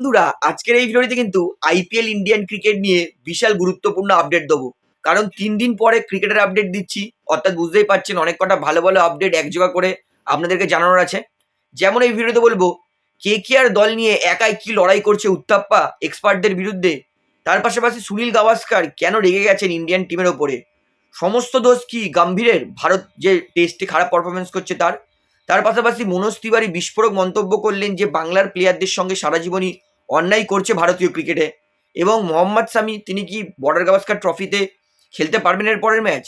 বন্ধুরা, আজকের এই ভিডিওটিতে কিন্তু আইপিএল ইন্ডিয়ান ক্রিকেট নিয়ে বিশাল গুরুত্বপূর্ণ আপডেট দেবো। কারণ তিন দিন পরে ক্রিকেটের আপডেট দিচ্ছি, অর্থাৎ বুঝতেই পারছেন অনেক কটা ভালো ভালো আপডেট এক জোগা করে আপনাদেরকে জানানোর আছে। যেমন এই ভিডিওতে বলব, কে কে আর দল নিয়ে একাই কি লড়াই করছে উত্তাপ্পা এক্সপার্টদের বিরুদ্ধে, তার পাশাপাশি সুনীল গাভাস্কার কেন রেগে গেছেন ইন্ডিয়ান টিমের ওপরে? সমস্ত দোষ কি গম্ভীরের? ভারত যে টেস্টে খারাপ পারফরমেন্স করছে তার? তার পাশাপাশি মনোজ তিওয়ারি বিস্ফোরক মন্তব্য করলেন যে বাংলার প্লেয়ারদের সঙ্গে সারা জীবনই অন্যায় করছে ভারতীয় ক্রিকেটে। এবং মোহাম্মদ সামি তিনি কি বর্ডার গাভাস্কার ট্রফিতে খেলতে পারবেন এর পরের ম্যাচ?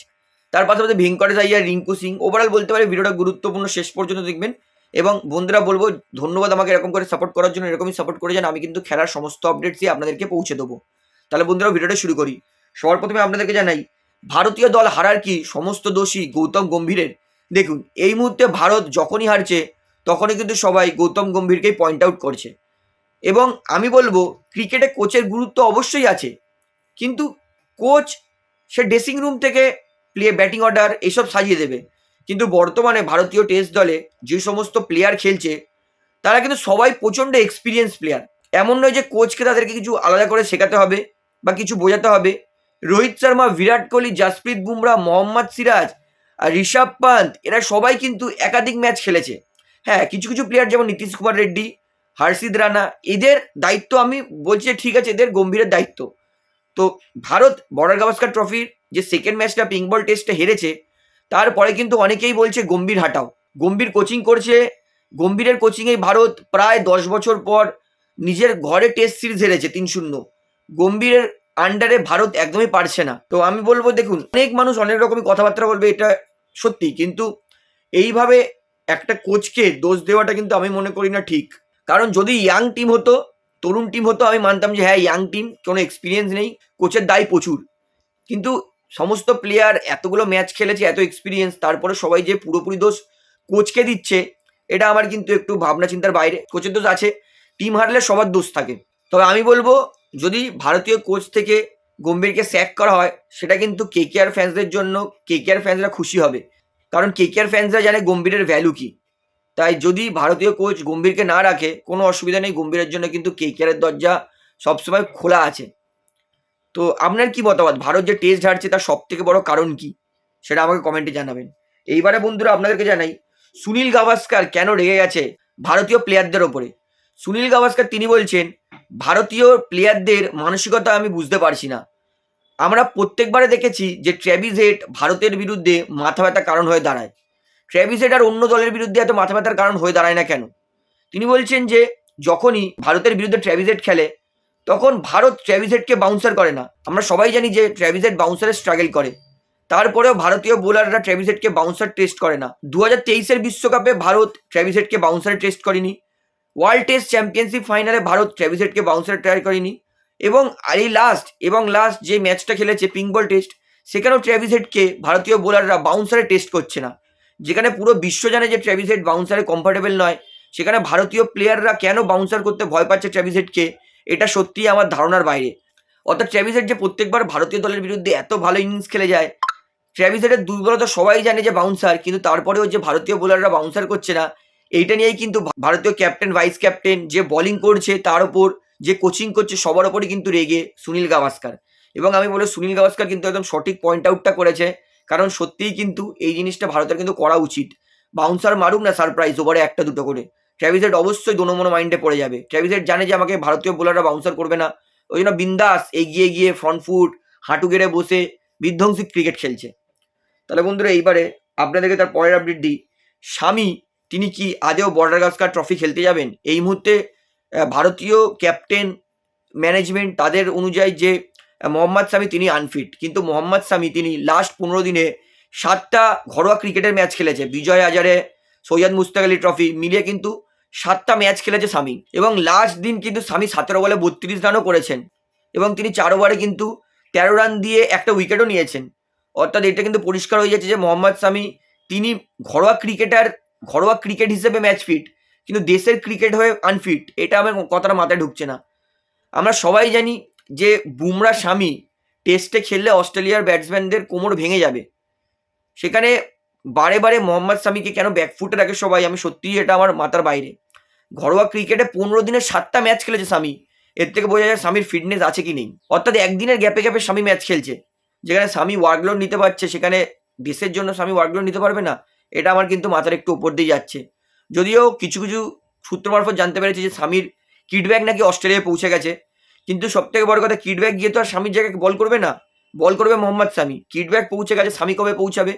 তার পাশাপাশি ভেঙ্কটেশ আইয়ার, রিঙ্কু সিং ওভারঅল বলতে পারে ভিডিওটা গুরুত্বপূর্ণ, শেষ পর্যন্ত দেখবেন। এবং বন্ধুরা, বলব ধন্যবাদ আমাকে এরকম করে সাপোর্ট করার জন্য, এরকমই সাপোর্ট করে যান আমি কিন্তু খেলার সমস্ত আপডেটসই আপনাদেরকে পৌঁছে দেবো। তাহলে বন্ধুরা, ভিডিওটা শুরু করি। সবার প্রথমে আপনাদেরকে জানাই, ভারতীয় দল হারার কি সমস্ত দোষী গৌতম গম্ভীরের? দেখুন, এই মুহূর্তে ভারত যখনই হারছে, তখনই কিন্তু সবাই গৌতম গম্ভীরকেই পয়েন্ট আউট করছে। এবং আমি বলব ক্রিকেটে কোচের গুরুত্ব অবশ্যই আছে। কিন্তু কোচ সে ড্রেসিং রুম থেকে প্লে ব্যাটিং অর্ডার এসব সাজিয়ে দেবে। কিন্তু বর্তমানে ভারতীয় টেস্ট দলে যে সমস্ত প্লেয়ার খেলছে, তারা কিন্তু সবাই প্রচণ্ড এক্সপিরিয়েন্স প্লেয়ার এমন নয় যে কোচকে তাদেরকে কিছু আলাদা করে শেখাতে হবে বা কিছু বোঝাতে হবে। রোহিত শর্মা, বিরাট কোহলি, জাসপ্রীত বুমরা, মোহাম্মদ সিরাজ আর ঋষভ পান্ত এরা সবাই কিন্তু একাধিক ম্যাচ খেলেছে। হ্যাঁ কিছু কিছু প্লেয়ার যেমন নীতিশ কুমার রেড্ডি হার্ষিদ রানা, এদের দায়িত্ব আমি বলছি ঠিক আছে, এদের গম্ভীরের দায়িত্ব। তো ভারত বর্ডার গাভাস্কার ট্রফির যে সেকেন্ড ম্যাচটা পিঙ্কবল টেস্টে হেরেছে তারপরে কিন্তু অনেকেই বলছে গম্ভীর হাঁটাও। গম্ভীর কোচিং করছে, গম্ভীরের কোচিংয়েই ভারত প্রায় দশ বছর পর নিজের ঘরে টেস্ট সিরিজ হেরেছে তিন শূন্য। গম্ভীরের আন্ডারে ভারত একদমই পারছে না। তো আমি বলব দেখুন, অনেক মানুষ অনেক রকমই কথাবার্তা বলবে, এটা সত্যি। কিন্তু এইভাবে একটা কোচকে দোষ দেওয়াটা কিন্তু আমি মনে করি না ঠিক। কারণ যদি ইয়াং টিম হতো, তরুণ টিম হতো, আমি মানতাম যে হ্যাঁ ইয়াং টিম কোনো এক্সপিরিয়েন্স নেই কোচের দায় প্রচুর। কিন্তু সমস্ত প্লেয়ার এতগুলো ম্যাচ খেলেছে, এত এক্সপিরিয়েন্স তারপরে সবাই যে পুরোপুরি দোষ কোচকে দিচ্ছে, এটা আমার কিন্তু একটু ভাবনা চিন্তার বাইরে। কোচের দোষ আছে টিম হারলে সবার দোষ থাকে। তবে আমি বলব, যদি ভারতীয় কোচ থেকে গম্ভীরকে স্যাক করা হয়, সেটা কিন্তু কে কে আর ফ্যান্সদের জন্য কে কে আর ফ্যান্সরা খুশি হবে। কারণ কে কে আর ফ্যান্সরা জানে গম্ভীরের ভ্যালু কী। তাই যদি ভারতীয় কোচ গম্ভীরকে না রাখে, কোনো অসুবিধা নেই। গম্ভীরের জন্য কিন্তু কে কে দরজা সবসময় খোলা আছে। তো আপনার কি মতামত? ভারত যে টেস্ট হারছে, তার সব থেকে বড় কারণ কি? সেটা আমাকে কমেন্টে জানাবেন। এইবারে বন্ধুরা, আপনাদেরকে জানাই, সুনীল গাভাস্কার কেন রেগে গেছে ভারতীয় প্লেয়ারদের ওপরে? সুনীল গাভাস্কার, তিনি বলছেন, ভারতীয় প্লেয়ারদের মানসিকতা আমি বুঝতে পারছি না। আমরা প্রত্যেকবারে দেখেছি যে ট্র্যাভিস হেড ভারতের বিরুদ্ধে মাথা ব্যথা কারণ হয়ে দাঁড়ায়। ট্র্যাভিস হেড আর অন্য দলের বিরুদ্ধে এত মাথা ব্যথার কারণ হয়ে দাঁড়ায় না কেন? তিনি বলছেন যে, যখনই ভারতের বিরুদ্ধে ট্র্যাভিস খেলে, তখন ভারত ট্র্যাভিস বাউন্সার করে না। আমরা সবাই জানি যে, ট্র্যাভিস হেড বাউন্সারের স্ট্রাগল করে। তারপরেও ভারতীয় বোলাররা ট্র্যাভিস বাউন্সার টেস্ট করে না। দু হাজার তেইশের বিশ্বকাপে ভারত ট্র্যাভিস বাউন্সারে টেস্ট করেনি। ওয়ার্ল্ড টেস্ট চ্যাম্পিয়নশিপ ফাইনালে ভারত ট্র্যাভিস হেডকে বাউন্সারে ট্রাই করেনি। এবং এই লাস্ট এবং লাস্ট যে ম্যাচটা খেলেছে পিঙ্কবল টেস্ট সেখানেও ট্র্যাভিস ভারতীয় বোলাররা বাউন্সারে টেস্ট করছে না। যেখানে পুরো বিশ্ব জানে যে ট্র্যাভিস হেড বাউন্সারে কমফোর্টেবল নয়, সেখানে ভারতীয় প্লেয়াররা কেন বাউন্সার করতে ভয় পাচ্ছে ট্র্যাভিস হেডকে এটা সত্যিই আমার ধারণার বাইরে। অর্থাৎ ট্র্যাভিস হেড যে প্রত্যেকবার ভারতীয় দলের বিরুদ্ধে এত ভালো ইনিংস খেলে যায় ট্র্যাভিস হেডের দুর্বলতা সবাই জানে যে বাউন্সার কিন্তু তারপরেও যে ভারতীয় বোলাররা বাউন্সার করছে না, এইটা নিয়েই কিন্তু ভারতীয় ক্যাপ্টেন ভাইস ক্যাপ্টেন যে বোলিং করছে তার ওপর, যে কোচিং করছে সবার ওপরই কিন্তু রেগে সুনীল গাভাস্কার। এবং আমি বলে সুনীল গাভাস্কার কিন্তু একদম সঠিক পয়েন্ট আউটটা করেছে। কারণ সত্যিই কিন্তু এই জিনিসটা ভারতের কিন্তু করা উচিত। বাউন্সার মারুক না সারপ্রাইজ ওভারে একটা দুটো করে। ট্র্যাভিসেট অবশ্যই দোনোমনো মাইন্ডে পড়ে যাবে। ট্র্যাভিসেট জানে যে আমাকে ভারতীয় বোলাররা বাউন্সার করবে না। ওই জন্য বিন্দাস এগিয়ে গিয়ে ফ্রন্ট ফুট হাঁটু গেড়ে বসে বিধ্বংসী ক্রিকেট খেলছে। তাহলে বন্ধুরা এইবারে আপনাদেরকে তার পরের আপডেট দিই। স্বামী, তিনি কি আদেও বর্ডার গাস্কার ট্রফি খেলতে যাবেন? এই মুহূর্তে ভারতীয় ক্যাপ্টেন ম্যানেজমেন্ট তাদের অনুযায়ী যে মোহাম্মদ সামি তিনি আনফিট কিন্তু মোহাম্মদ সামি তিনি লাস্ট পনেরো দিনে সাতটা ঘরোয়া ক্রিকেটের ম্যাচ খেলেছে। বিজয় হাজারে, সৈয়দ মুস্তাক আলী ট্রফি মিলিয়ে কিন্তু সাতটা ম্যাচ খেলেছে সামি। এবং লাস্ট দিন কিন্তু সামি সতেরো বলে বত্রিশ রানও করেছেন। এবং তিনি চার ওভারে কিন্তু তেরো রান দিয়ে একটা উইকেটও নিয়েছেন। অর্থাৎ এটা কিন্তু পরিষ্কার হয়ে যাচ্ছে যে মোহাম্মদ সামি তিনি ঘরোয়া ক্রিকেটার ঘরোয়া ক্রিকেট হিসেবে ম্যাচ ফিট কিন্তু দেশের ক্রিকেট হয়ে আনফিট এটা আমার কথাটা মাথায় ঢুকছে না। আমরা সবাই জানি যে বুমরা স্বামী টেস্টে খেললে অস্ট্রেলিয়ার ব্যাটসম্যানদের কোমর ভেঙে যাবে। সেখানে বারে বারে মোহাম্মদ সামিকে কেন ব্যাকফুটে রাখে সবাই? আমি সত্যিই এটা আমার মাথার বাইরে। ঘরোয়া ক্রিকেটে পনেরো দিনের সাতটা ম্যাচ খেলেছে স্বামী। এর থেকে বোঝা যায় স্বামীর ফিটনেস আছে কি নেই। অর্থাৎ একদিনের গ্যাপে গ্যাপে স্বামী ম্যাচ খেলছে। যেখানে স্বামী ওয়ার্কলোড নিতে পারছে, সেখানে দেশের জন্য স্বামী ওয়ার্কলোড নিতে পারবে না, এটা আমার কিন্তু মাথার একটু উপর দিয়ে যাচ্ছে। যদিও কিছু কিছু সূত্র মারফত জানতে পেরেছি যে স্বামীর কিডব্যাক নাকি অস্ট্রেলিয়ায় পৌঁছে গেছে। কিন্তু সব থেকে বড় কথা, কিডব্যাক গিয়ে তো আর স্বামীর জায়গায় বল করবে না। বল করবে মোহাম্মদ স্বামী। কিডব্যাক পৌঁছে গেছে, স্বামী কবে পৌঁছাবে?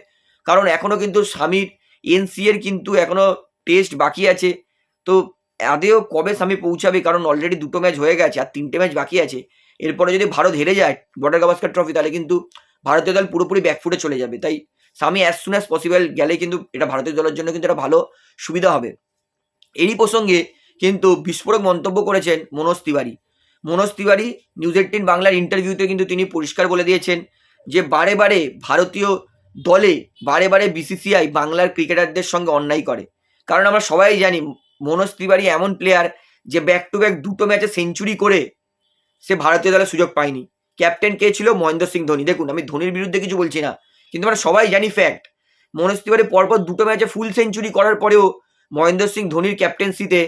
কারণ এখনও কিন্তু স্বামীর এনসি এর কিন্তু এখনও টেস্ট বাকি আছে। তো আদেও কবে স্বামী পৌঁছাবে? কারণ অলরেডি দুটো ম্যাচ হয়ে গেছে আর তিনটে ম্যাচ বাকি আছে। এরপরে যদি ভারত হেরে যায়, বর্ডার গাভাস্কার ট্রফি তাহলে কিন্তু ভারতীয় দল পুরোপুরি ব্যাকফুটে চলে যাবে। তাই স্বামী অ্যাজ সুন অ্যাজ পসিবল গেলে কিন্তু এটা ভারতীয় দলের জন্য কিন্তু এটা ভালো সুবিধা হবে। এরই প্রসঙ্গে কিন্তু বিস্ফোরক মন্তব্য করেছেন মনোজ তিওয়ারি। মনোজ তিওয়ারি নিউজ এইটিন বাংলার ইন্টারভিউতে কিন্তু তিনি পরিষ্কার বলে দিয়েছেন যে বারে বারে ভারতীয় দলে বারে বারে বিসিসিআই বাংলার ক্রিকেটারদের সঙ্গে অন্যায় করে। কারণ আমরা সবাই জানি মনোজ তিওয়ারি এমন প্লেয়ার যে ব্যাক টু ব্যাক দুটো ম্যাচে সেঞ্চুরি করে সে ভারতীয় দলে সুযোগ পায়নি। ক্যাপ্টেন কে ছিল মহেন্দ্র সিং ধোনি। দেখুন, আমি ধোনির বিরুদ্ধে কিছু বলছি না, কিন্তু আমরা সবাই জানি ফ্যাক্ট মনোজ তিওয়ারি পরপর দুটো ম্যাচে ফুল সেঞ্চুরি করার পরেও মহেন্দ্র সিং ধোনির ক্যাপ্টেন্সিতে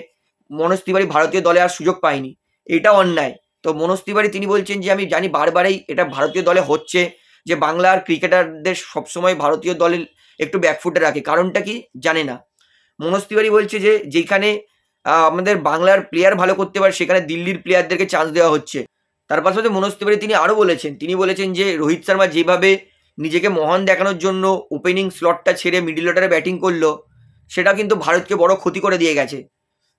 মনোজ তিওয়ারি ভারতীয় দলে আর সুযোগ পায়নি। এটা অন্যায়। তো মনোজ তিওয়ারি তিনি বলছেন যে, আমি জানি বারবারই এটা ভারতীয় দলে হচ্ছে যে বাংলার ক্রিকেটারদের সবসময় ভারতীয় দলের একটু ব্যাকফুটে রাখে। কারণটা কি? জানে না। মনোজ তিওয়ারি বলছে যে, যেখানে আমাদের বাংলার প্লেয়ার ভালো করতে পারে, সেখানে দিল্লির প্লেয়ারদেরকে চান্স দেওয়া হচ্ছে। তার পাশাপাশি মনোজ তিওয়ারি তিনি আরও বলেছেন, তিনি বলেছেন যে, রোহিত শর্মা যেভাবে নিজেকে মহান দেখানোর জন্য ওপেনিং স্লটটা ছেড়ে মিডিল অর্ডারে ব্যাটিং করল, সেটা কিন্তু ভারতকে বড় ক্ষতি করে দিয়ে গেছে।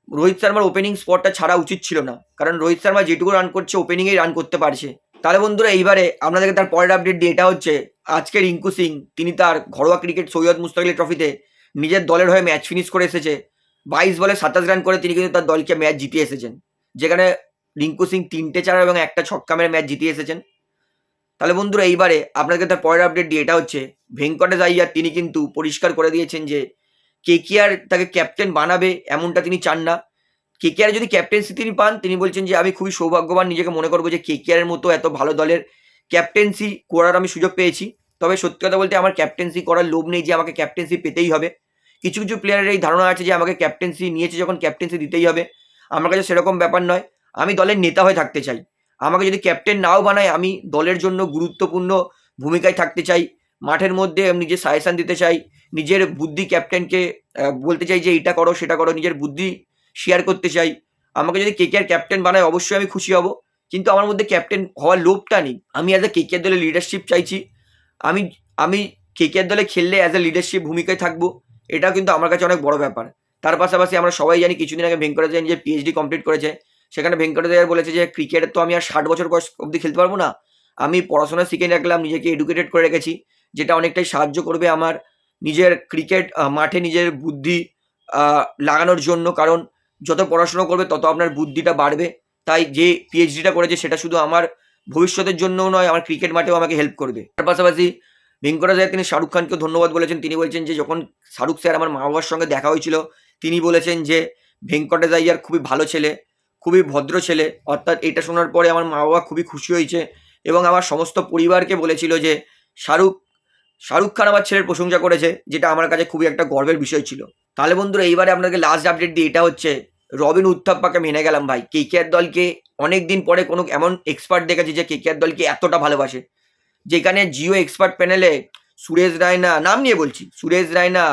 রোহিত শর্মার ওপেনিং স্পটটা ছাড়া উচিত ছিল না। কারণ রোহিত শর্মা যেটুকু রান করছে ওপেনিংয়েই রান করতে পারছে। তাহলে বন্ধুরা, এইবারে আপনাদেরকে তার পরের আপডেট দিয়ে এটা হচ্ছে, আজকে রিঙ্কু সিং, তিনি তার ঘরোয়া ক্রিকেট সৈয়দ মুস্তাকিল ট্রফিতে নিজের দলের হয়ে ম্যাচ ফিনিশ করে এসেছে। বাইশ বলে সাতাশ রান করে তিনি কিন্তু তার দলকে ম্যাচ জিতিয়ে এসেছেন। যেখানে রিঙ্কু সিং তিনটে চার এবং একটা ছক্কা মেরে ম্যাচ জিতিয়ে এসেছেন। তাহলে বন্ধুরা, এইবারে আপনাদেরকে তার পরের আপডেট দিয়ে এটা হচ্ছে, ভেঙ্কটেশ আইয়ার, তিনি কিন্তু পরিষ্কার করে দিয়েছেন যে কেকিআর তাকে ক্যাপ্টেন বানাবে, এমনটা তিনি চান না। কেকেআর যদি ক্যাপ্টেন্সি তিনি পান, তিনি বলছেন যে, আমি খুবই সৌভাগ্যবান, নিজেকে মনে করব যে কেকেআরের মতো এত ভালো দলের ক্যাপ্টেন্সি করার আমি সুযোগ পেয়েছি। তবে সত্যি কথা বলতে আমার ক্যাপ্টেন্সি করার লোভ নেই যে, আমাকে ক্যাপ্টেন্সি পেতেই হবে। কিছু কিছু প্লেয়ারের এই ধারণা আছে যে, আমাকে ক্যাপ্টেন্সি নিয়েছে যখন ক্যাপ্টেন্সি দিতেই হবে। আমার কাছে সেরকম ব্যাপার নয়। আমি দলের নেতা হয়ে থাকতে চাই। আমাকে যদি ক্যাপ্টেন নাও বানায়, আমি দলের জন্য গুরুত্বপূর্ণ ভূমিকায় থাকতে চাই। মাঠের মধ্যে নিজের সাজেশান দিতে চাই। নিজের বুদ্ধি ক্যাপ্টেনকে বলতে চাই যে এটা করো, সেটা করো, নিজের বুদ্ধি শেয়ার করতে চাই। আমাকে যদি কেকেআর ক্যাপ্টেন বানায়, অবশ্যই আমি খুশি হব। কিন্তু আমার মধ্যে ক্যাপ্টেন হওয়ার লোভটা নেই। আমি অ্যাজ এ কেকেআর দলে লিডারশিপ চাইছি। আমি আমি কেকেআর দলে খেললে অ্যাজ এ লিডারশিপ ভূমিকায় থাকব। এটাও কিন্তু আমার কাছে অনেক বড় ব্যাপার। তার পাশাপাশি আমরা সবাই জানি, কিছুদিন আগে ভেঙ্কটেশ নিজে পিএইচডি কমপ্লিট করেছে। সেখানে ভেঙ্কটেশ আইয়ার বলেছে যে ক্রিকেটে তো আমি আর ষাট বছর বয়স অবধি খেলতে পারব না। আমি পড়াশোনা শিখে রাখলাম, নিজেকে এডুকেটেড করে রেখেছি। যেটা অনেকটাই সাহায্য করবে আমার নিজের ক্রিকেট মাঠে নিজের বুদ্ধি লাগানোর জন্য। কারণ যত পড়াশোনা করবে, তত আপনার বুদ্ধিটা বাড়বে। তাই যে পিএইচডিটা করেছে, সেটা শুধু আমার ভবিষ্যতের জন্যও নয়, আমার ক্রিকেট মাঠেও আমাকে হেল্প করবে। তার পাশাপাশি ভেঙ্কটেশ আইয়ার তিনি শাহরুখ খানকে ধন্যবাদ বলেছেন। তিনি বলছেন যে, যখন শাহরুখ স্যার আমার মা বাবার সঙ্গে দেখা হয়েছিল, তিনি বলেছেন যে ভেঙ্কটেশ আইয়ার খুবই ভালো ছেলে, খুবই ভদ্র ছেলে। অর্থাৎ এটা শোনার পরে আমার মা বাবা খুবই খুশি হয়েছে এবং আমার সমস্ত পরিবারকে বলেছিল যে, শাহরুখ শাহরুখ খান আমার ছেলের প্রশংসা করেছে, যেটা আমার কাছে খুবই একটা গর্বের বিষয় ছিল। তাহলে বন্ধুরা, এইবারে আপনাকে লাস্ট আপডেট দিই এটা হচ্ছে, রবিন উত্থাপ্পাকে মেনে গেলাম ভাই। কেকেআর দলকে অনেক দিন পরে কোনো এমন এক্সপার্ট দেখেছি যে কেকেআর দলকে এতটা ভালোবাসে। যেখানে জিও এক্সপার্ট প্যানেলে সুরেশ রায়না, নাম নিয়ে বলছি, সুরেশ রায়না,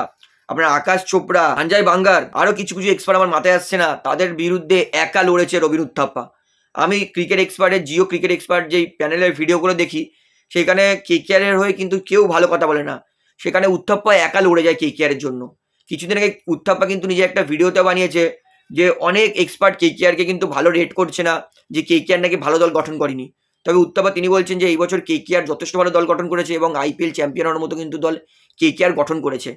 আপনার আকাশ চোপড়া, সঞ্জয় বাঙ্গার আরও কিছু কিছু এক্সপার্ট আমার মাথায় আসছে না, তাদের বিরুদ্ধে একা লড়েছে রবিন উত্থাপ্পা আমি ক্রিকেট এক্সপার্টের জিও ক্রিকেট এক্সপার্ট যেই প্যানেলের ভিডিওগুলো দেখি সেখানে কেকেআরের হয়ে কিন্তু কেউ ভালো কথা বলে না। সেখানে উত্থাপ্পা একা লড়ে যায় কেকেআরের জন্য। কিছুদিন আগে উত্থাপ্পা কিন্তু নিজে একটা ভিডিওতে বানিয়েছে যে অনেক এক্সপার্ট কেকেআরকে কিন্তু ভালো রেট করছে না, যে কেকেআর নাকি ভালো দল গঠন করেনি। তবে উত্তাপা তিনি বলছেন যে এই বছর কেকেআর যথেষ্ট ভালো দল গঠন করেছে এবং আইপিএল চ্যাম্পিয়ন হওয়ার মতো কিন্তু দল কেকেআর গঠন করেছে।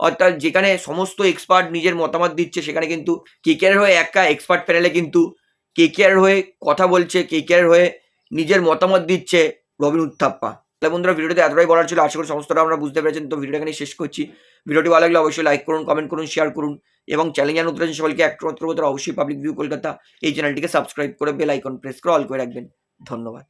অর্থাৎ যেখানে সমস্ত এক্সপার্ট নিজের মতামত দিচ্ছে, সেখানে কিন্তু কেকেআর হয়ে একা এক্সপার্ট প্যানেলে কিন্তু কেকেআর হয়ে কথা বলছে কেকেআর হয়ে নিজের মতামত দিচ্ছে। রবিন উত্থাপ্পা। তাহলে বন্ধুরা ভিডিওতে এতটাই বলার ছিল, আশা করি সমস্তটা আমরা বুঝতে পেরেছেন। তো ভিডিওটা এখানে শেষ করছি। ভিডিওটি ভালো লাগলে অবশ্যই লাইক করুন কমেন্ট করুন শেয়ার করুন এবং চ্যানেল জানুন উত্তর সকলকে একমাত্র অবশ্যই পাবলিক ভিউ কলকাতা এই চ্যানেলটিকে সাবস্ক্রাইব করে বেল আইকন প্রেস করে অল করে রাখবেন। ধন্যবাদ।